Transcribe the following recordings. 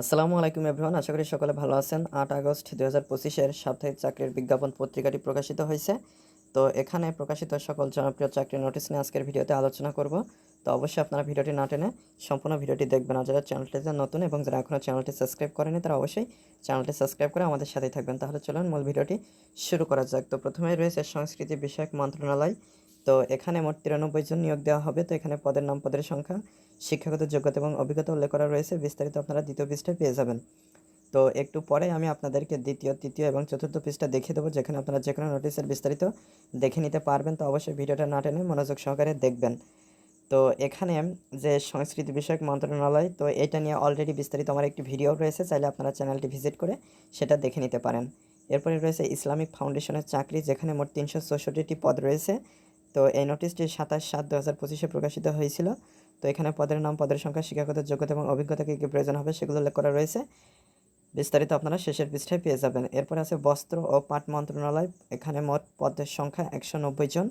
আসসালামু আলাইকুম এভরিওয়ান, আশা করি সকলে ভালো আছেন। আট আগস্ট দু হাজার পঁচিশের সাপ্তাহিক চাকরির বিজ্ঞাপন পত্রিকাটি প্রকাশিত হয়েছে। তো এখানে প্রকাশিত সকল জনপ্রিয় চাকরির নোটিশ নিয়ে আজকের ভিডিওতে আলোচনা করব। তো অবশ্যই আপনারা ভিডিওটি না টেনে সম্পূর্ণ ভিডিওটি দেখবেন। আর যারা চ্যানেলটিতে নতুন এবং যারা এখনও চ্যানেলটি সাবস্ক্রাইব করেনি তারা অবশ্যই চ্যানেলটি সাবস্ক্রাইব করে আমাদের সাথেই থাকবেন। তাহলে চলুন মূল ভিডিওটি শুরু করা যাক। তো প্রথমেই রয়েছে সংস্কৃতি বিষয়ক মন্ত্রণালয়। তো এখানে মোট তিরানব্বই জন নিয়োগ দেওয়া হবে। তো এখানে পদের নাম, পদের সংখ্যা, শিক্ষাগত যোগ্যতা এবং অভিজ্ঞতা উল্লেখ করা রয়েছে। বিস্তারিত আপনারা দ্বিতীয় পৃষ্ঠায় পেয়ে যাবেন। তো একটু পরে আমি আপনাদেরকে দ্বিতীয়, তৃতীয় এবং চতুর্থ পৃষ্ঠা দেখিয়ে দেবো, যেখানে আপনারা যে কোনো নোটিশের বিস্তারিত দেখে নিতে পারবেন। তো অবশ্যই ভিডিওটা না টেনে মনোযোগ সহকারে দেখবেন। তো এখানে যে সংস্কৃতি বিষয়ক মন্ত্রণালয়, তো এটা নিয়ে অলরেডি বিস্তারিত আমার একটি ভিডিও রয়েছে। চাইলে আপনারা চ্যানেলটি ভিজিট করে সেটা দেখে নিতে পারেন। এরপরে রয়েছে ইসলামিক ফাউন্ডেশনের চাকরি, যেখানে মোট তিনশো চৌষট্টিটি পদ রয়েছে। তো এই নোটিশটি সাতাশ সাত দু হাজার পঁচিশে প্রকাশিত হয়েছিল। তো এখানে পদের নাম, পদের সংখ্যা, শিক্ষাগত যোগ্যতা এবং অভিজ্ঞতা কী কী প্রয়োজন হবে সেগুলো উল্লেখ করা রয়েছে। বিস্তারিত আপনারা শেষের পৃষ্ঠায় পেয়ে যাবেন। এরপর আছে বস্ত্র ও পাট মন্ত্রণালয়। এখানে মোট পদের সংখ্যা একশো নব্বই জন।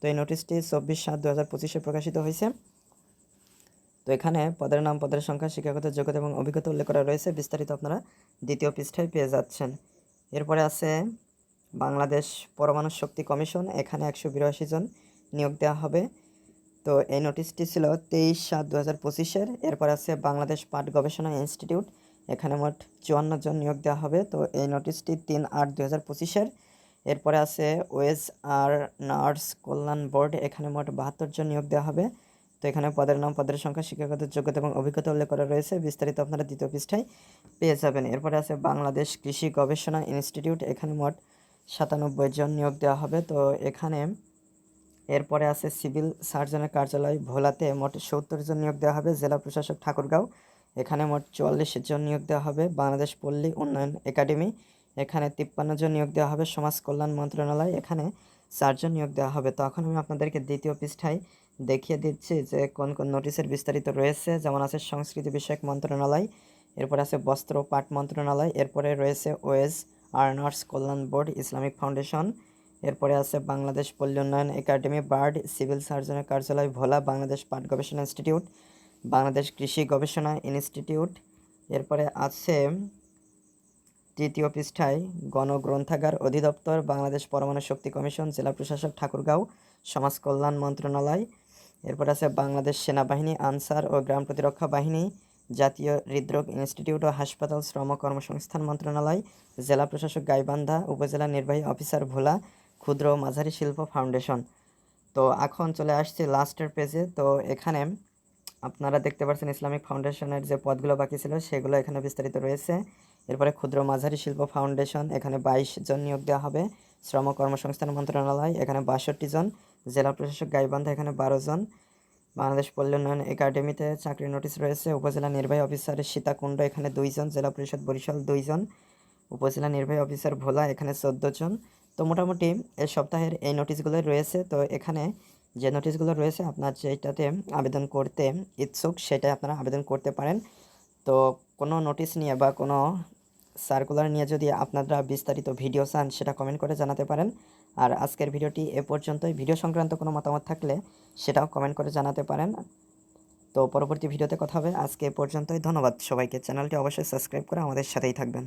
তো এই নোটিশটি চব্বিশ সাত দু হাজার পঁচিশে প্রকাশিত হয়েছে। তো এখানে পদের নাম, পদের সংখ্যা, শিক্ষাগত যোগ্যতা এবং অভিজ্ঞতা উল্লেখ করা রয়েছে। বিস্তারিত আপনারা দ্বিতীয় পৃষ্ঠায় পেয়ে যাচ্ছেন। এরপরে আছে বাংলাদেশ পরমাণু শক্তি কমিশন। এখানে একশো বিরাশি জন। নিয়োগ দেওয়া হবে। তো এই নোটিশটি ছিল তেইশ সাত দু হাজার পঁচিশের। এরপর আছে বাংলাদেশ পাট গবেষণা ইনস্টিটিউট। এখানে মোট চুয়ান্ন জন নিয়োগ দেওয়া হবে। তো এই নোটিশটি তিন আট দু হাজার পঁচিশের। এরপরে আছে ওয়েজ আর নার্স কল্যাণ বোর্ড। এখানে মোট বাহাত্তর জন নিয়োগ দেওয়া হবে। তো এখানে পদের নাম, পদের সংখ্যা, শিক্ষাগত যোগ্যতা এবং অভিজ্ঞতা উল্লেখ করা রয়েছে। বিস্তারিত আপনারা দ্বিতীয় পৃষ্ঠায় পেয়ে যাবেন। এরপরে আছে বাংলাদেশ কৃষি গবেষণা ইনস্টিটিউট। এখানে মোট সাতানব্বই জন নিয়োগ দেওয়া হবে। তো এখানে এরপরে আছে সিভিল সার্জনের কার্যালয় ভোলাতে মোট সত্তর জন নিয়োগ দেওয়া হবে। জেলা প্রশাসক ঠাকুরগাঁও, এখানে মোট চুয়াল্লিশ জন নিয়োগ দেওয়া হবে। বাংলাদেশ পল্লী উন্নয়ন একাডেমি, এখানে তিপ্পান্ন জন নিয়োগ দেওয়া হবে। সমাজ কল্যাণ মন্ত্রণালয়, এখানে চারজন নিয়োগ দেওয়া হবে। তো এখন আমি আপনাদেরকে দ্বিতীয় পৃষ্ঠায় দেখিয়ে দিচ্ছি যে কোন কোন নোটিশের বিস্তারিত রয়েছে। যেমন আছে সংস্কৃতি বিষয়ক মন্ত্রণালয়, এরপরে আছে বস্ত্র পাট মন্ত্রণালয়, এরপরে রয়েছে ওয়েজ আর্নার্স কল্যাণ বোর্ড, ইসলামিক ফাউন্ডেশন এরপরে আছে বাংলাদেশ পল্লী উন্নয়ন একাডেমি, বার্ড, সিভিল সার্জনের কার্যালয়, ভোলা বাংলাদেশ পাট গবেষণা ইনস্টিটিউট, বাংলাদেশ কৃষি গবেষণা ইনস্টিটিউট। এরপরে আছে তৃতীয় পৃষ্ঠায়, গণগ্রন্থাগার অধিদপ্তর, বাংলাদেশ পরমাণু শক্তি কমিশন, জেলা প্রশাসক ঠাকুরগাঁও, সমাজ কল্যাণ মন্ত্রণালয়। এরপর আছে বাংলাদেশ সেনাবাহিনী, আনসার ও গ্রাম প্রতিরক্ষা বাহিনী, জাতীয় হৃদরোগ ইনস্টিটিউট ও হাসপাতাল শ্রম কর্মসংস্থান মন্ত্রণালয়, জেলা প্রশাসক গাইবান্ধা, উপজেলা নির্বাহী অফিসার ভোলা ক্ষুদ্র মাঝারি শিল্প ফাউন্ডেশন। তো এখন চলে আসছে লাস্টের পেজে তো এখানে আপনারা দেখতে পাচ্ছেন ইসলামিক ফাউন্ডেশনের যে পদগুলো বাকি ছিল, সেগুলো এখানে বিস্তারিত রয়েছে। এরপরে ক্ষুদ্র মাঝারি শিল্প ফাউন্ডেশন, এখানে বাইশ জন নিয়োগ দেওয়া হবে। শ্রম কর্মসংস্থান মন্ত্রণালয়, এখানে বাষট্টি জন। জেলা প্রশাসক গাইবান্ধা, এখানে বারো জন। বাংলাদেশ পল্লী উন্নয়ন একাডেমিতে চাকরি নোটিশ রয়েছে। উপজেলা নির্বাহী অফিসার সীতাকুণ্ড, এখানে দুইজন জেলা পরিষদ বরিশাল দুইজন উপজেলা নির্বাহী অফিসার ভোলা, এখানে চোদ্দ জন। তো মোটামুটি এই সপ্তাহের এই নোটিশগুলো রয়েছে। তো এখানে যে নোটিশগুলো রয়েছে, আপনার যেটাতে আবেদন করতে ইচ্ছুক সেটাই আপনারা আবেদন করতে পারেন। তো কোনো নোটিশ নিয়ে বা কোনো সার্কুলার নিয়ে যদি আপনারা বিস্তারিত ভিডিও চান, সেটা কমেন্ট করে জানাতে পারেন। আর আজকের ভিডিওটি এ পর্যন্তই। ভিডিও সংক্রান্ত কোনো মতামত থাকলে সেটাও কমেন্ট করে জানাতে পারেন। তো পরবর্তী ভিডিওতে কথা হবে। আজকে এ পর্যন্তই। ধন্যবাদ সবাইকে। চ্যানেলটি অবশ্যই সাবস্ক্রাইব করে আমাদের সাথেই থাকবেন।